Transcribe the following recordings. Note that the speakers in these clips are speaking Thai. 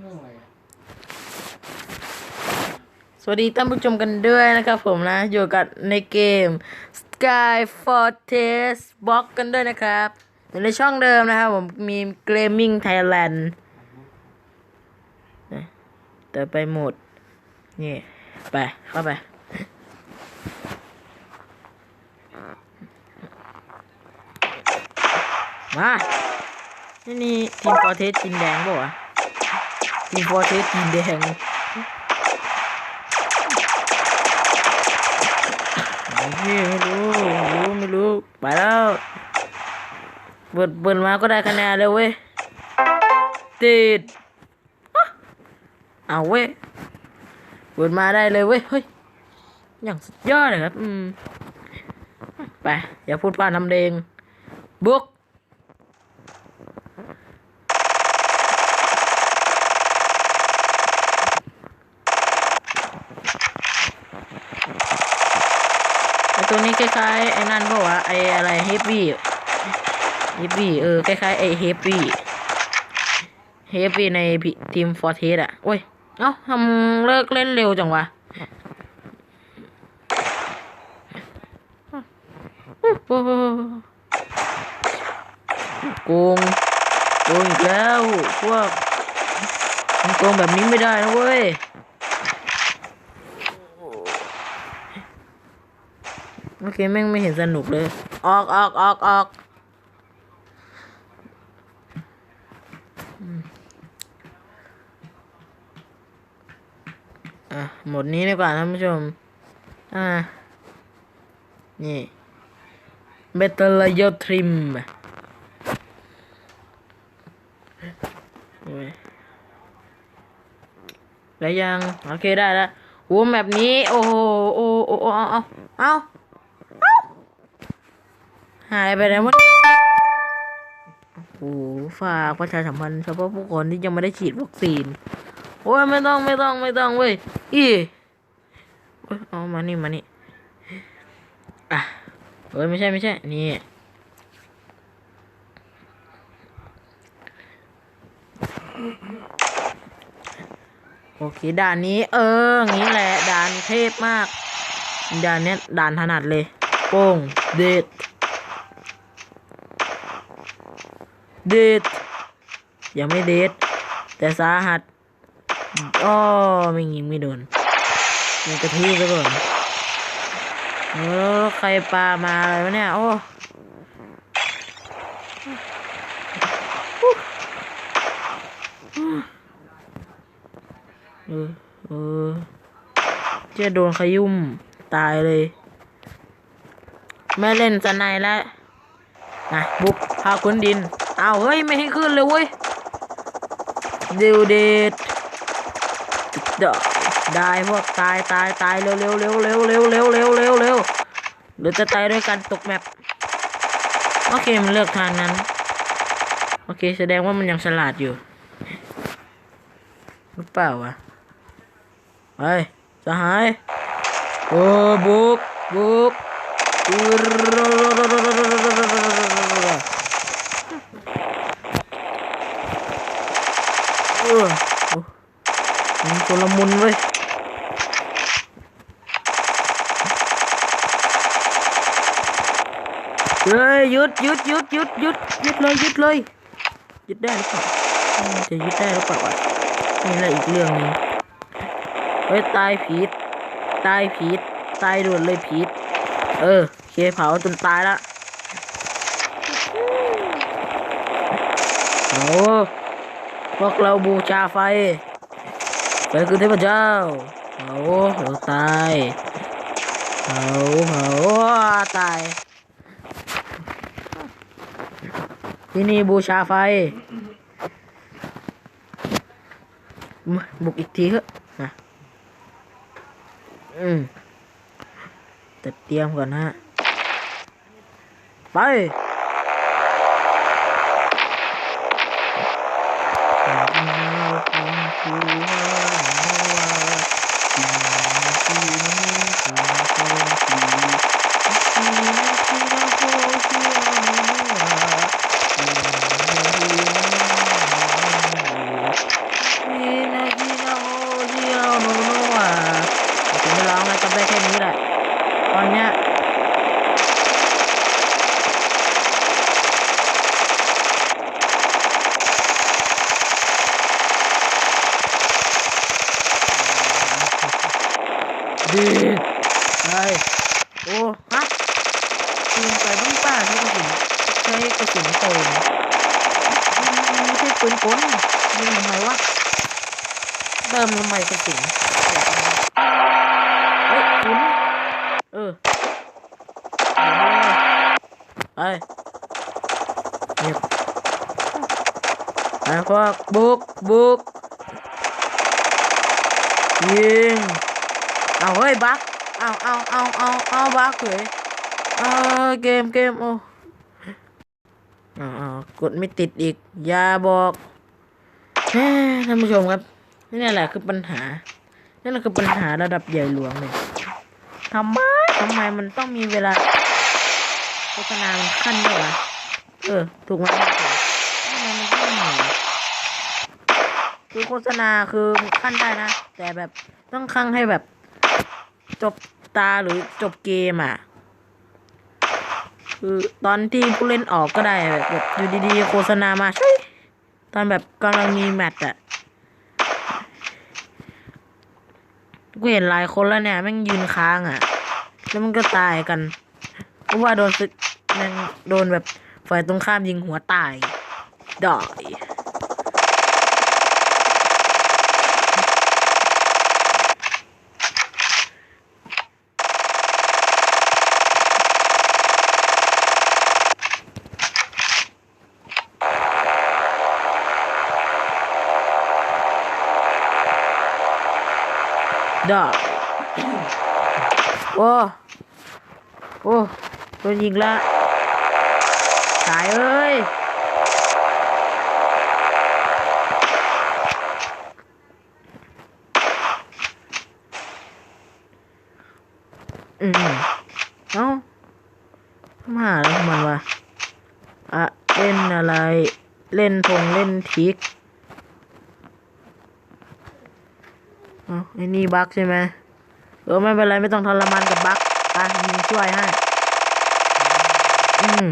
สวัสดีท่านผู้ชมกันด้วยนะครับผมนะ อยู่กับในเกม Sky Fortress Box กันด้วยนะครับอยู่ในช่องเดิมนะครับผมมี Gaming Thailand นะแต่ไปหมด นี่ ไป เข้าไปมา นี่นี่ทีมฟอร์เทสจีนแดงป่ะ ทีมฟอร์เทสจีแดงไม่รู้ไม่รู้ไม่รู้ไปแล้วเปิดเปิดมาก็ได้คะแนนเลยเว้ยติดเอาเว้ยเปิดมาได้เลยเว้ยเฮ้ยอย่างสุดยอดเลยครับอืมไปอย่าพูดป้าทำเดงบุก นี้คล้ายๆไอ้นั่นปะวะไออะไรเฮฟวี่เฮฟวี่เออคล้ายๆไอเฮฟวี่เฮฟวี่ในทีมฟอร์เทสอะโอ้ยเอ้าทำเลิกเล่นเร็วจังวะโกงโกงอีกแล้วพวกโกงแบบนี้ไม่ได้นะเว้ย โอเคแม่งไม่เห็นสนุกเลย ออกออกออกออกอะ หมดนี้ดีกว่าท่านผู้ชม อ่า นี่ Better Layer Trim แล้วยัง โอเคได้แล้วโอ้แบบนี้ โอ้โหโอ้โอ้โอ้เอาเอาเอาเอา หายไปแล้วมั้โอ้โหฝากประชาสัมพันธ์เฉพาะผู้คนที่ยังไม่ได้ฉีดวัคซีนโอ้ยไม่ต้องไม่ต้องไม่ต้องเว้ยอีเอ้ยเอามานี่มานี่อะเอ้ยไม่ใช่ไม่ใช่ นี่โอเคด่านนี้ เอองี้แหละด่านเทพมากด่านเนี้ยด่านถนัดเลยโป้งเด็ด เด็ดยังไม่เด็ดแต่สาหัสอ้อไม่ยิงไม่โดนมันกระทืบซะก่อนเออใครปลามาอะไรวะเนี่ย โอ้เออเออเจะโดนขยุ่มตายเลย ไม่เล่นสนายแล้วนะบุกพาคุณดิน อาวเฮ้ยไม่ให้ขึ้นเลยเว้ยเดวเดดเดอได้พวกตายตายตายเร็วเร็วเร็วเร็วเร็วเร็วเร็วเร็วเร็วหรือจะตายด้วยการตกแมปโอเคมันเลือกทางนั้น โอเค แสดงว่ามันยังฉลาดอยู่หรือเปล่าวะไปสหายโอ้บุกบุก เออโอ้มันคนละมุนเว้ย เฮ้ ยุดยุดยุดยุดยุดยุดเลยยุดเลยยุดได้หรือเปล่าจะยุดได้หรือเปล่าวะนี่แหละอีกเรื่องนึงเฮ้ยตายผีตายผีตายด่วนเลยผีเออโอเคเผาจนตายละโอ้พวกเราบูชาไฟไฟคือเทพเจ้าเผาเราตายเผาเผาตาย ที่นี่บูชาไฟ บุกอีกทีเถอะนะอืมแต่เตรียมก่อนฮะ ไป ดีไอ้โอ้ฮะปืนไฟบ้างป้าใช้กระสุนใช้กระสุนเติมมันไม่ใช่ปืนกลยิงทำไมวะเติมทำไมกระสุนเฮ้ยคุณเออเดี๋ยวนะไอ้เงียบไอ้พวกบุกบุกยิง เอาเฮ้ยบักเอาเอาเอาเอาเอาบักเฮ้ยเออเกมเกมโอ้เอาเอากดไม่ติดอีก อย่าบอกท่านผู้ชมครับนี่แหละคือปัญหานั่นแหละคือปัญหาระดับใหญ่หลวงเลยทำไมทำไมมันต้องมีเวลาโฆษณามันขั้นด้วยวะเออ ถูกไหมทำไมมันต้องมีคือโฆษณาคือขั้นได้นะ แต่แบบต้องขั้งให้แบบ จบตาหรือจบเกมอะ คือตอนที่ผู้เล่นออกก็ได้แบบอยู่ดีๆ โฆษณามาช่ตอนแบบกำลังมีแมตช์อะกูเห็นหลายคนแล้วเนี่ยแม่งยืนค้างอะ แล้วมันก็ตายกัน เพราะว่าโดนซึแม่งโดนแบบฝ่ายตรงข้ามยิงหัวตายดอย ดอยโอ้ โอ้โดนยิงละตายเอ้ย อืมเอ้ามาแล้วมันวะอะเล่นอะไร เล่นทงเล่นทิกเอ้า ไอ้นี่บั๊กใช่ไหมเออไม่เป็นไรไม่ต้องทรมานกับบั๊กอะยิงช่วยให้ อืม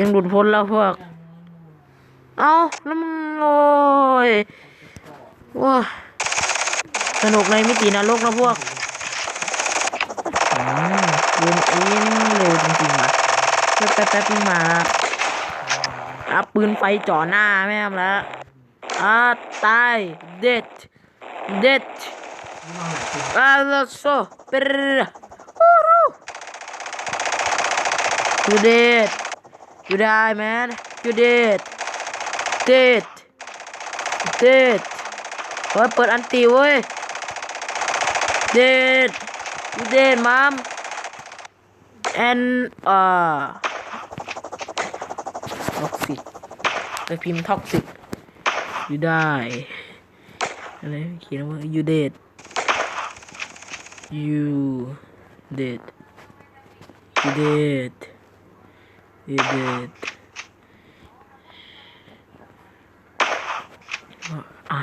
ยังหลุดพ้นแล้วพวก เอาแล้วมึงโอ้ยว้าสนุกในมิตินรกนะพวกอืมยืนอินเร็วจริงๆว่ะแป๊บแป๊บแป๊บนึงมาอะปืนไฟจ่อหน้าแม่มแล้วอะตาย เด็ด เด็ดอะแล้วโซเปรฮู้รูยูเด็ดยูได้แมนยูเด็ดเด็ดเด็ดเฮ้ยเปิดอันตีเว้ยเด็ด You did, mom. And uh toxic ไปพิมพ์ toxic you die อ ะไรเขียนว่า you dead you dead you dead you dead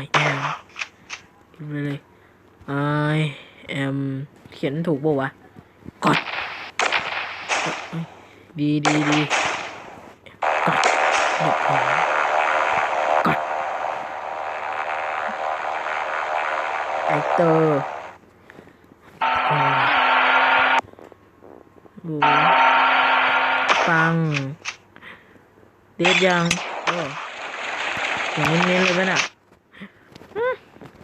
I am really I am เขียนถูกป่าวะกดดีดีดีกด ตอร์อ่าดูปัง เด็ดยังโอ้อย่างเน้นๆเลยป่ะน่ะ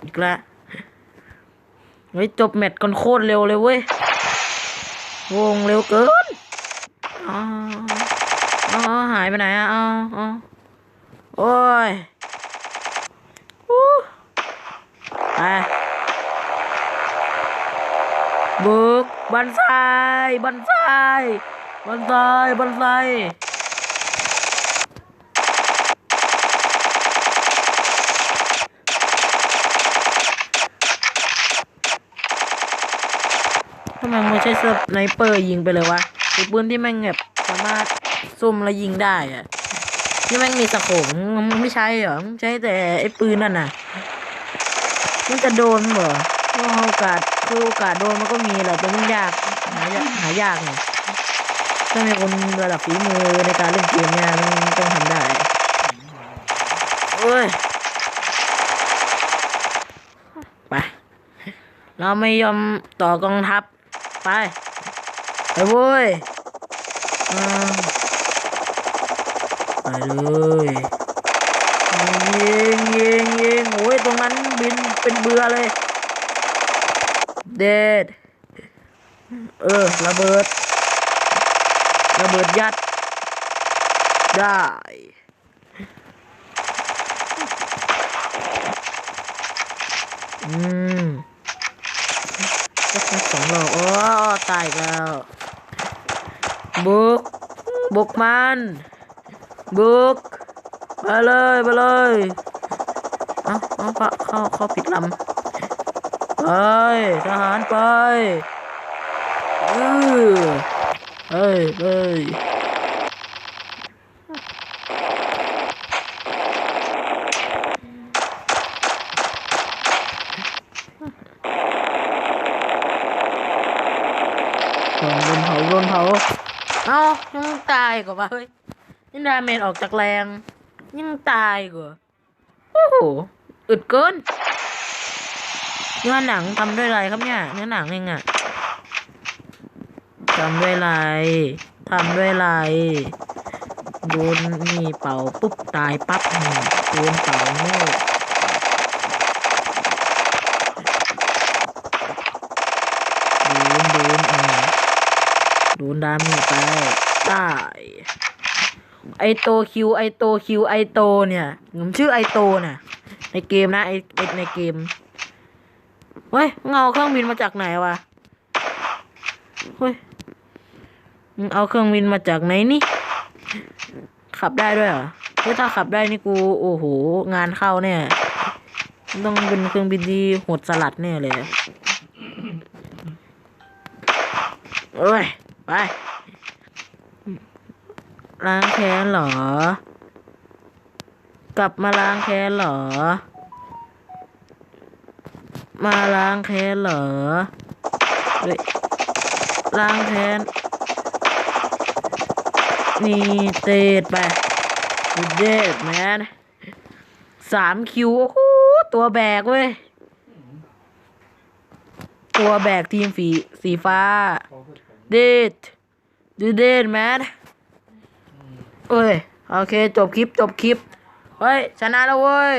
อีกแล้วเฮ้ยจบแมตช์กันโคตรเร็วเลยเว้ย วงเร็วเกิน อ๋อ อ๋อ หายไปไหนอะ อ๋ออ๋อโอ้ยอู้ไป บุกบันไซบันไซบันไซบันไซทำไมมันไม่ใช่สไนเปอร์ยิงไปเลยวะไอ้ปืนที่แม่งแบบสามารถซุ่มแล้วยิงได้อะที่แม่งมีสโคปมันไม่ใช่เหรอมันใช้แต่ไอ้ปืนนั่นน่ะมันจะโดนเหรอโอกาส คือโอกาสโดนมันก็มีแหละแต่มันยากหายากหายากไงถ้ามีคนระดับฝีมือในการเล่นเกมเนี่ยมันต้องทำได้เอ้ยไปเราไม่ยอมต่อกองทัพไปไปเว้ยไปเลยยิงยิงยิงโอ้ยตรงนั้นบินเป็นเบือเลย เด็ดเออระเบิด ระเบิดยัด ได้ อืมก็แค่สองโลโอ้ตายแล้วบุก บุกมัน บุกไปเลยไปเลย เอาเอาปะเข้าเข้าผิดลำ ไปทหารไปเออเฮ้ยเฮ้ยโดนเผาโดนเผาเอ้ายังตายกว่าเฮ้ยนี่ดาเมจออกจากแรงยังตายกว่าโอ้โหอึดเกิน เนื้อหนังทำด้วยอะไรครับเนี่ย เนื้อหนังเองอะทำด้วยอะไรทำด้วยอะไรโดนนี่เป่าปุ๊บตายปั๊บนี่โดนเป่าโง่โดนโดนอ่าโดนดามจไปตายไอโตคิวไอโตคิวไอโตเนี่ยผมชื่อไอโตน่ะในเกมนะไอในเกม เฮ้ยมึงเอาเครื่องบินมาจากไหนวะเฮ้ยมึงเอาเครื่องบินมาจากไหนนี่ ขับได้ด้วยเหรอเฮ้ยถ้าขับได้นี่กู โอ้โห งานเข้าเนี่ยต้องเป็นเครื่องบินที่โหดสลัดแน่เลยเอ้ย ไปล้างแค้นเหรอ กลับมาล้างแค้นเหรอ มาล้างแค้นเหรอเฮ้ยล้างแค้นนี่เตดไปเด็ดแมนสามคิว โอ้โห ตัวแบกเว้ย ตัวแบกทีมสีสีฟ้า เด็ดดูเด็ดแมนเอ้ย โอเค จบคลิป จบคลิป เฮ้ย ชนะแล้วเว้ย